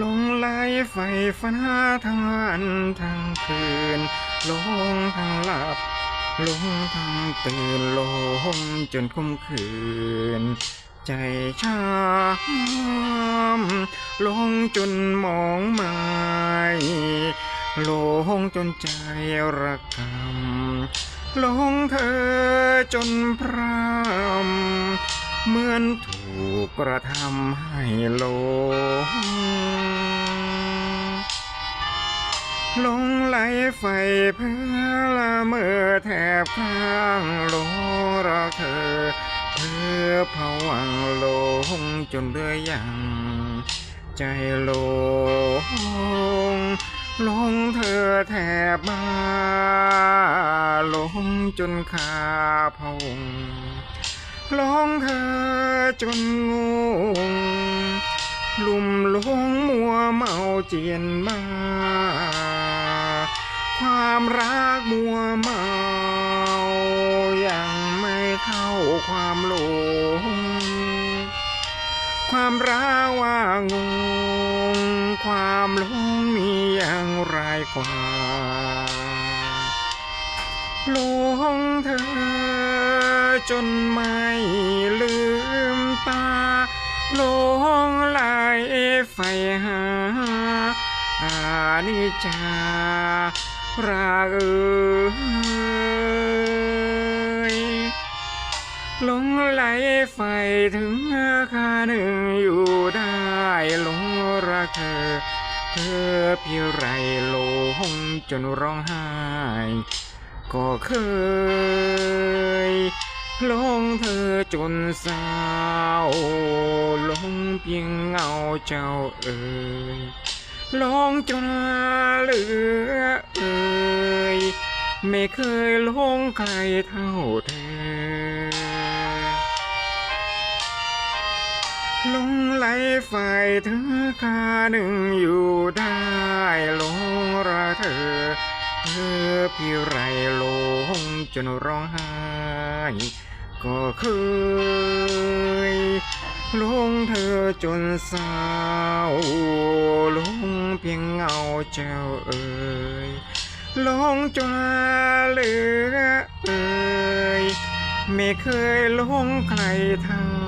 ลงไหลไฟฟ้าทั้งวันทั้งคืนหลงทั้งหลับหลงทั้งตื่นหลงจนคุ้มคืน ใจช้ำหลงจนมองไม่หลงจนใจระกำหลงเธอจนพรำเหมือนถูกกระทำให้หลง หลงไหลไฟเพื่อละเมื่อแทบข้างหลงรักเธอเธอผวังหลงจนเรื่อยยังใจหลงหลงเธอแทบบ้าหลงจนขาพะวงหลงเธอจนงงลุ่มหลงมัวเมาเจียนมา ความรักมัวเมายังไม่เท่าความหลงความรักว่างงความหลงมีอย่างไรกว่าหลงเธอจนไม่ลืมตาหลงไหลไฟหาอานิจจา ราเอยหลงไหลไฟถึงคาหนึ่งอยู่ได้หลงรักเธอ เธอเพียงไรหลงจนร้องไห้ ก็เคยหลงเธอจนเศร้าหลงเพียงเงาเจ้าเอ่ยหลงจนเหลือ ไม่เคยลงใครเท่าเธอลงไหลไฟเธอคาหนึ่งอยู่ได้ลงรักเธอ เธอพี่ไรลงจนร้องไห้ก็เคยลงเธอจนเศร้าลงเพียงเงาเจ้าเอ่ย ลงจนเหลือเอ่ยไม่เคยลงใครทาง